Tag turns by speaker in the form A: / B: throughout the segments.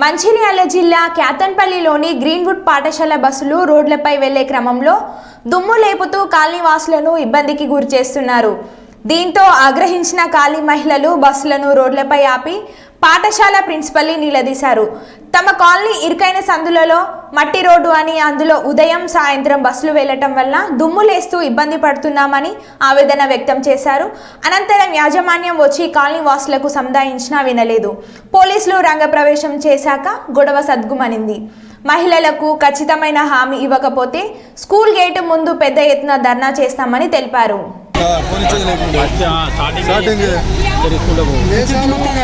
A: మంచిర్యాల జిల్లా క్యాతన్పల్లిలోని గ్రీన్వుడ్ పాఠశాల బస్సులు రోడ్లపై వెళ్ళే క్రమంలో దుమ్ము లేపుతూ కాలనీవాసులను ఇబ్బందికి గురి చేస్తున్నారు. దీంతో ఆగ్రహించిన కాలనీ మహిళలు బస్సులను రోడ్లపై ఆపి పాఠశాల ప్రిన్సిపల్ని నిలదీశారు. తమ కాలనీ ఇరుకైన సందులలో మట్టి రోడ్డు అని అందులో ఉదయం సాయంత్రం బస్సులు వెళ్ళటం వల్ల దుమ్ములేస్తూ ఇబ్బంది పడుతున్నామని ఆవేదన వ్యక్తం చేశారు. అనంతరం యాజమాన్యం వచ్చి కాలనీ వాసులకు సముదాయించినా వినలేదు. పోలీసులు రంగప్రవేశం చేశాక గొడవ సద్గుమనింది. మహిళలకు ఖచ్చితమైన హామీ ఇవ్వకపోతే స్కూల్ గేటు ముందు పెద్ద ఎత్తున ధర్నా చేస్తామని తెలిపారు.
B: స్టార్టింగ్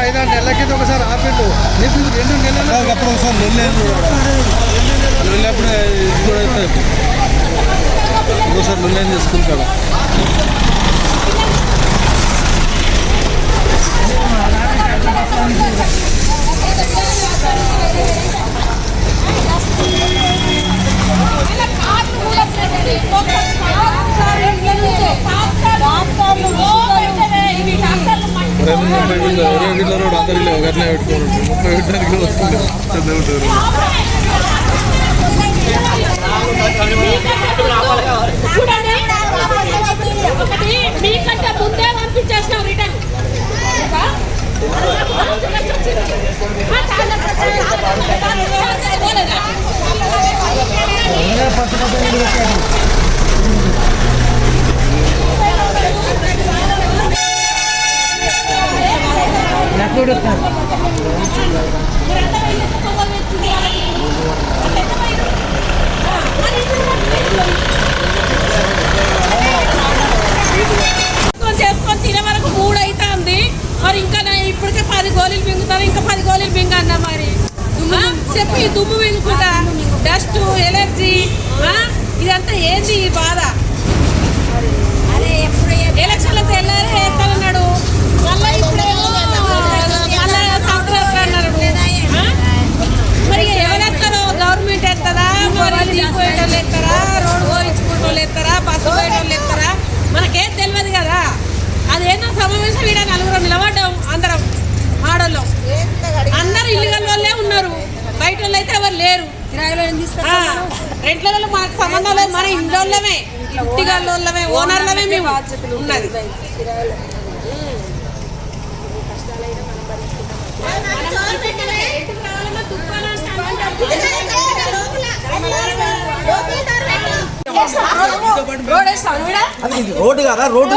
C: ఐదారు నెలల కింద ఒకసారి ఆపిండు నీకు రెండు నెలలు
B: అప్పుడు ఒకసారి వెళ్ళలేదు వెళ్ళినప్పుడు కూడా అవుతుంది ఇంకోసారి నిర్ణయం చేసుకుంటాడు. ముప్పై వీళ్ళు ఎవరో వీళ్ళు రోడ్ అందరి ఒకరినే పెట్టుకోరు ముప్పై పెట్టడానికి వస్తుంది పెద్ద ఉంటారు
D: ఒకటి మీకంటే ముందే పంపించేసినాం రిటర్న్. చెప్పి ఈ దుమ్ము మింగుకుంటా డస్ట్ ఎలర్జీ? ఇదంతా ఏంది ఈ బాధ ఎలక్షన్ల బయట వాళ్ళు అయితే ఎవరు లేరు. రెంట్లలో మనకు సంబంధం లేదు. మన ఇంట్లోళ్ళమే. ఇంటిగాళ్ళమే ఓనర్లమే మేము. ఉన్నది.
E: అది ఇది రోడ్డు కదా రోడ్డు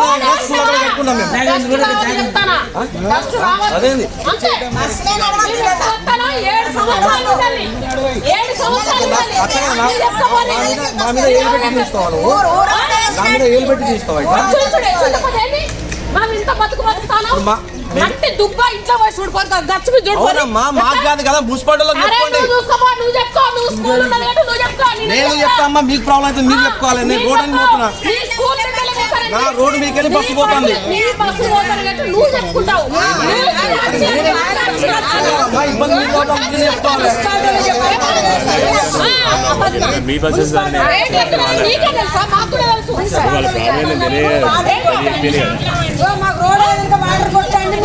E: అక్కడ మేము అదేంది నా- మా మీద ఏలు పెట్టి తీసుకోవాలి నా మీద ఏలు పెట్టి తీసుకోవాలి
D: అంటే దుబ్బా ఇంట్లో పోయి చూడిపోతాం గచ్చు మీద చూడిపోతాం
E: అవునమ్మా మాకు కాదు కదా మున్సిపాలిటీలోకి
D: అరే
E: చెప్పుకోండి.
D: నువ్వు చూసుకోపో నువ్వు చెప్పుకో నువ్వు స్కూల్ ఉన్నది కాబట్టి నువ్వు చెప్పుకో నేను
E: నేను చెప్తా అమ్మా మీకు ప్రాబ్లం అయితే మీరు చెప్పుకోవాలి. నేను రోడ్ అని పోతున్నా.
D: నీ స్కూల్ దగ్గర.
E: నా రోడ్డు మీకు వెళ్ళి బస్సు పోతుంది.
D: నీ బస్సు కాబట్టి నువ్వు చెప్పుకుంటావు.
E: అమ్మా ఇబ్బంది మీకు పోతాం మీరు చెప్పుకోవాలి
F: మీ బస్సెస్ దాన్ని
D: నీకే తెలుసా? మాకు కూడా తెలుసు.
F: వాళ్ళ ప్రాబ్లం తెలియదు. తెలియదు. కదా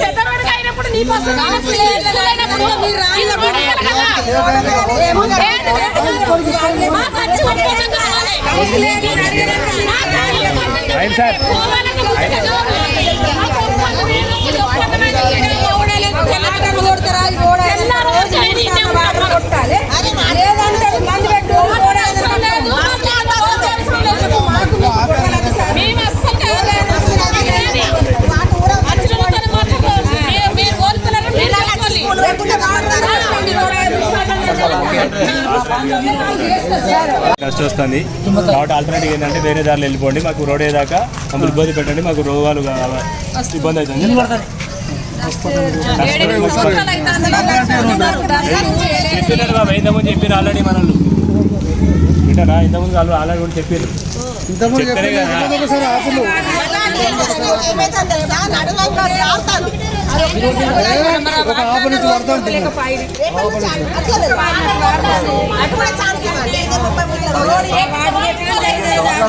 D: పెద్దవాడికి అయినప్పుడు నీ బస్సు కావచ్చు
G: ఈ రోడ్
D: తెల్లారి వరకు ఆయన ఇన్నే
G: కొట్టాలి లేదంటే మంది
F: కష్టం వస్తుంది. కాబట్టి ఆల్టర్నేటివ్ ఏంటంటే వేరే దారిలో వెళ్ళిపోండి మాకు రోడ్ అయ్యేదాకా మమ్మల్ని ఇబ్బంది పెట్టండి మాకు రోగాలు కావాలి. ఇబ్బంది అవుతుంది. చెప్పినారు బాబా ఇంతకుముందు చెప్పారు ఆల్రెడీ మనల్ని. వింటారా? ఇంతకుముందు వాళ్ళు ఆల్రెడీ కూడా చెప్పారు చెప్పారే కదా?